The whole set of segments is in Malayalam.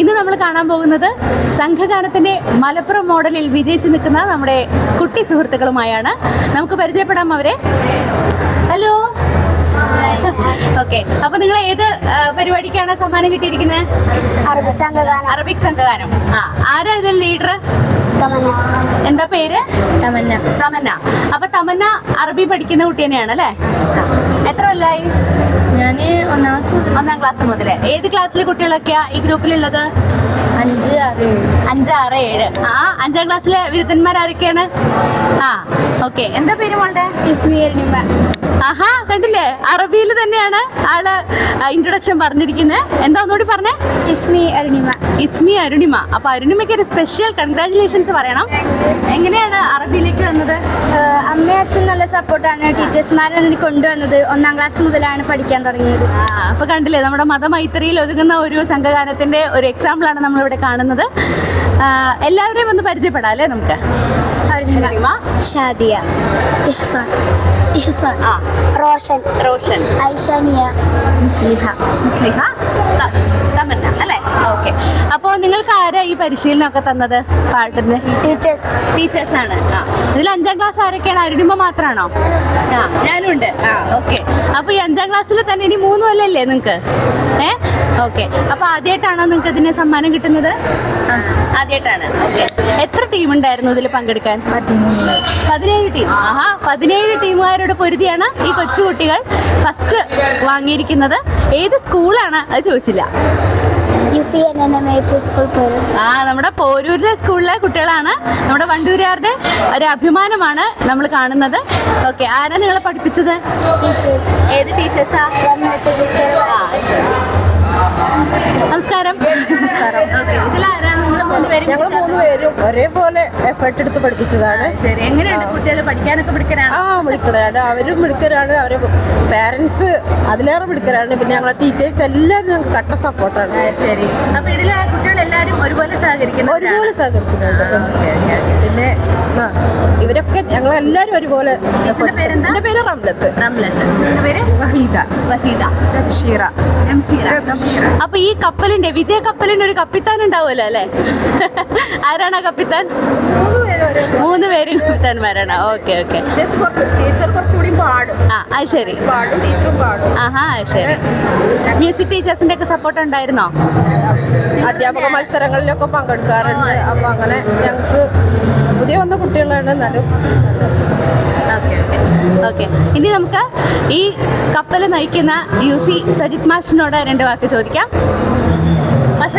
ഇന്ന് നമ്മൾ കാണാൻ പോകുന്നത് സംഘഗാനത്തിന്റെ മലപ്പുറം മോഡലിൽ വിജയിച്ചു നിൽക്കുന്ന നമ്മുടെ കുട്ടി സുഹൃത്തുക്കളുമായാണ്. നമുക്ക് പരിചയപ്പെടാം അവരെ. ഹലോ ഓക്കെ അപ്പൊ നിങ്ങൾ ഏത് പരിപാടിക്കാണ് സമ്മാനം കിട്ടിയിരിക്കുന്നത് അറബി സംഘഗാനം. അറബിക് സംഘഗാനം. ആ ആരാ ഇതിൽ ലീഡർ എന്താ പേര്? തമന്ന. തമന്ന. അപ്പൊ തമന്ന അറബി പഠിക്കുന്ന കുട്ടി തന്നെയാണ് അല്ലേ? എത്ര കൊല്ലായി? ഞാൻ ഒന്നാം ക്ലാസ് മുതൽ ഒന്നാം ക്ലാസ് മുതൽ ഏത് ക്ലാസ്സിലെ കുട്ടികളൊക്കെയാ ഈ ഗ്രൂപ്പിലുള്ളത് അഞ്ച് ആറ് അഞ്ച് ആറ് ഏഴ്. ആ അഞ്ചാം ക്ലാസ്സിലെ വിരുദ്ധന്മാർ ആരൊക്കെയാണ് ആ ഓക്കെ എന്താ പേര് മോളുടെ? ആഹാ കണ്ടില്ലേ? അറബിയിൽ തന്നെയാണ് ആൾ ഇൻട്രൊഡക്ഷൻ പറഞ്ഞിരിക്കുന്നത് എന്താ ഒന്നുകൂടി പറഞ്ഞേ? ഇസ്മി അരുണിമ. ഇസ്മി അരുണിമ. അപ്പൊ അരുണിമയ്ക്ക് ഒരു സ്പെഷ്യൽ കൺഗ്രാചുലേഷൻസ് പറയണം. എങ്ങനെയാണ് അറബിയിലേക്ക് വന്നത്? അമ്മയും അച്ഛൻ നല്ല സപ്പോർട്ടാണ്. ടീച്ചേഴ്സ്മാരെ എനിക്ക് കൊണ്ടുവന്നത് ഒന്നാം ക്ലാസ് മുതലാണ് പഠിക്കാൻ തുടങ്ങിയത്. അപ്പൊ കണ്ടില്ലേ നമ്മുടെ മതമൈത്രിയിൽ ഒതുങ്ങുന്ന ഒരു സംഘഗാനത്തിന്റെ ഒരു എക്സാമ്പിൾ ആണ് നമ്മളിവിടെ കാണുന്നത്. എല്ലാവരെയും ഒന്ന് പരിചയപ്പെടാം അല്ലേ നമുക്ക്? ഷാദിയ. ഇഹ്സാൻ. ആ. റോഷൻ. റോഷൻ. ഐഷാനിയ. മുസ്ലിഹ. മുസ്ലിഹ? തമന്ന അല്ലേ? ഓക്കെ. അപ്പോൾ നിങ്ങൾക്ക് ആരാ ഈ പരിശീലനമൊക്കെ തന്നത്? പാട്ടിന് ടീച്ചേഴ്സ്. ടീച്ചേഴ്സ് ആണ്. ആ. ഇതിൽ അഞ്ചാം ക്ലാസ് ആരൊക്കെയാണ്? അരുണിമ മാത്രമാണോ ആ ഞാനും ഉണ്ട് ആ ഓക്കെ. അപ്പോൾ ഈ അഞ്ചാം ക്ലാസ്സിൽ തന്നെ ഇനി മൂന്ന് കൊല്ലല്ലേ നിങ്ങൾക്ക് ഏ? ഓക്കെ. അപ്പൊ ആദ്യമായിട്ടാണോ നിങ്ങൾക്ക് ഇതിന് സമ്മാനം കിട്ടുന്നത്? ആദ്യമായിട്ടാണ് ഓക്കെ. എത്ര ടീം ഉണ്ടായിരുന്നു ഇതിൽ പങ്കെടുക്കാൻ? പതിനേഴ്. ടീം. ആഹാ പതിനേഴ് ടീമുകാരുടെ പൊരുതിയാണ് ഈ കൊച്ചുകുട്ടികൾ ഫസ്റ്റ് വാങ്ങിയിരിക്കുന്നത്. ഏത് സ്കൂളാണ് അത് ചോദിച്ചില്ല. ആ നമ്മുടെ പോരൂരിലെ സ്കൂളിലെ കുട്ടികളാണ്. നമ്മുടെ വണ്ടൂരുകാരുടെ ഒരു അഭിമാനമാണ് നമ്മൾ കാണുന്നത്. ഓക്കെ ആരാ നിങ്ങളെ പഠിപ്പിച്ചത്? ഏത് ടീച്ചേഴ്സാ ശരി. നമസ്കാരം. ഓക്കെ മൂന്ന് പേരും ഞങ്ങൾ മൂന്ന് പേരും ഒരേപോലെ എഫേർട്ട് എടുത്ത് പഠിപ്പിച്ചതാണ്. ശരി. കുട്ടികൾ പഠിക്കാനൊക്കെ ആ മിടുക്കരാണ്. അവരും മിടുക്കരാണ്. അവരെ പേരൻസ് അതിലേറെ മിടുക്കരാണ്. പിന്നെ ഞങ്ങളെ ടീച്ചേഴ്സ് എല്ലാവരും ഞങ്ങൾക്ക് കട്ട സപ്പോർട്ടാണ് ശരി. അപ്പൊ ഇതിലെ കുട്ടികൾ എല്ലാവരും ഒരുപോലെ സഹകരിക്കുന്നു ഒരുപോലെ സഹകരിക്കുന്നുണ്ട് പിന്നെ ഇവരൊക്കെ ഞങ്ങളെല്ലാരും ഒരുപോലെ എന്റെ പേര് റംലത്ത്. അപ്പൊ ഈ കപ്പലിന്റെ വിജയ കപ്പലിന്റെ ഒരു കപ്പിത്താൻ ഉണ്ടാവുമല്ലോ അല്ലെ? ആരാണ് കപ്പിത്താൻ? മൂന്ന് പേരും കപ്പിത്താൻമാരാണ് ഓക്കെ ഓക്കെ. ടീച്ചേഴ്സ് കുറച്ച് ടീച്ചർ കുറച്ചുകൂടി പാടും. ആ അത് ശരി. പാടും ടീച്ചറും പാടും. ആഹാ അത് ശരി. മ്യൂസിക് ടീച്ചേഴ്സിന്റെ ഒക്കെ സപ്പോർട്ട് ഉണ്ടായിരുന്നോ? അധ്യാപക മത്സരങ്ങളിലൊക്കെ പങ്കെടുക്കാറുണ്ട്. അപ്പൊ അങ്ങനെ ഞങ്ങൾക്ക് പുതിയ വന്ന കുട്ടികളാണ് എന്നാലും. Okay okay. ഓക്കെ. ഇനി നമുക്ക് ഈ കപ്പൽ നയിക്കുന്ന യു സി സജിത് മാഷിനോട് രണ്ട് വാക്ക് ചോദിക്കാം.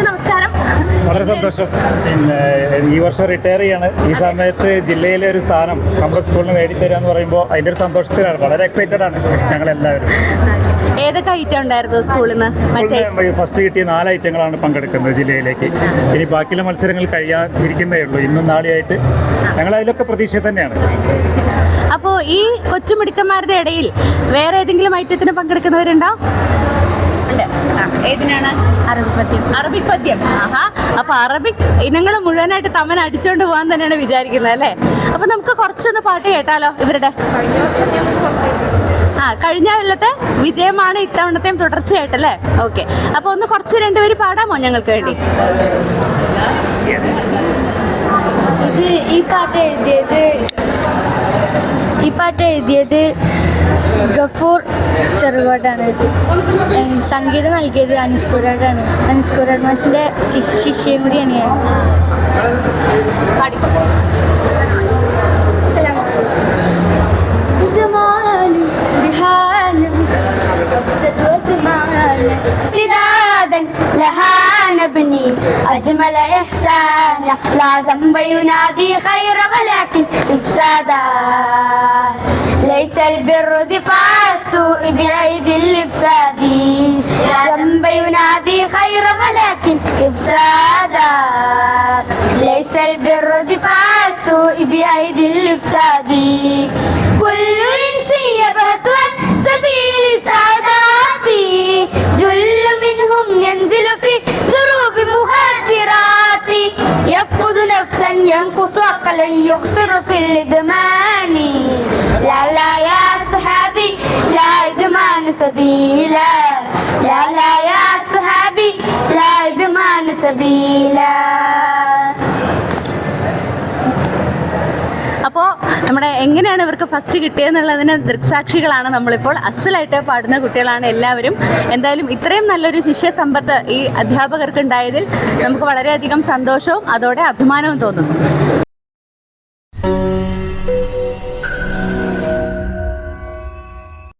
നമസ്കാരം. വളരെ സന്തോഷം. പിന്നെ ഈ വർഷം റിട്ടയർ ചെയ്യാണ്. ഈ സമയത്ത് ജില്ലയിലെ ഒരു സ്ഥാനം നമ്മുടെ സ്കൂളിന് നേടിത്തരിക എന്ന് പറയുമ്പോൾ അതിന്റെ ഒരു സന്തോഷത്തിലാണ്. വളരെ എക്സൈറ്റഡ് ആണ് ഞങ്ങൾ എല്ലാവരും ഏതൊക്കെ ഐറ്റം ഉണ്ടായിരുന്നു സ്കൂളിൽ നിന്ന് ഫസ്റ്റ് കിട്ടിയ നാല് ഐറ്റങ്ങളാണ് പങ്കെടുക്കുന്നത് ജില്ലയിലേക്ക്. ഇനി ബാക്കിയുള്ള മത്സരങ്ങൾ കഴിയാൻ ഇരിക്കുന്നേ ഉള്ളൂ. ഇന്നും നാളെയായിട്ട് ഞങ്ങൾ അതിലൊക്കെ പ്രതീക്ഷ തന്നെയാണ്. അപ്പോൾ ഈ കൊച്ചുമിടുക്കന്മാരുടെ ഇടയിൽ വേറെ ഏതെങ്കിലും ഐറ്റത്തിന് പങ്കെടുക്കുന്നവരുണ്ടോ? ഏതിനാണ്? അറബി പദ്യം അറബിക് പദ്യം ആഹാ. അപ്പൊ അറബിക് ഇനങ്ങൾ മുഴുവനായിട്ട് തമൻ അടിച്ചോണ്ട് പോകാൻ തന്നെയാണ് വിചാരിക്കുന്നത് അല്ലേ? അപ്പൊ നമുക്ക് കുറച്ചൊന്ന് പാട്ട് കേട്ടാലോ ഇവരുടെ? ആ കഴിഞ്ഞ കൊല്ലത്തെ വിജയമാണ് ഇത്തവണത്തെയും തുടർച്ചയായിട്ടല്ലേ ഓക്കെ. അപ്പൊ ഒന്ന് കുറച്ച് രണ്ടുപേര് പാടാമോ ഞങ്ങൾക്ക് വേണ്ടി? ഈ പാട്ട് എഴുതിയത് ഈ പാട്ട് എഴുതിയത് ഗഫൂർ ചെറുകോട്ടാണ് ഏഹ് സംഗീതം നൽകിയത് അനുസ്കുരാടാണ് അനുസ്കുരാട് മാഷിൻ്റെ ശിഷ്യയും കൂടിയാണ് ഞാൻ زمان بحال أفسد وزمان سدادا لها نبني أجمل إحسانا لا ذنب ينادي خير ولكن إفسادا ليس البر دفاع السوء بأيدي الإفساد. لا ذنب ينادي خير ولكن إفسادا ليس البر دفاع السوء بأيدي الإفساد. ينقص عقلا يخسر في الإدمان لا لا يا صحابي لا إدمان سبيلا لا لا يا صحابي لا إدمان سبيلا അപ്പോൾ നമ്മുടെ എങ്ങനെയാണ് ഇവർക്ക് ഫസ്റ്റ് കിട്ടിയതെന്നുള്ളതിന് ദൃക്സാക്ഷികളാണ് നമ്മളിപ്പോൾ അസലായിട്ട് പാടുന്ന കുട്ടികളാണ് എല്ലാവരും എന്തായാലും ഇത്രയും നല്ലൊരു ശിഷ്യ സമ്പത്ത് ഈ അധ്യാപകർക്ക് ഉണ്ടായതിൽ നമുക്ക് വളരെയധികം സന്തോഷവും അതോടെ അഭിമാനവും തോന്നുന്നു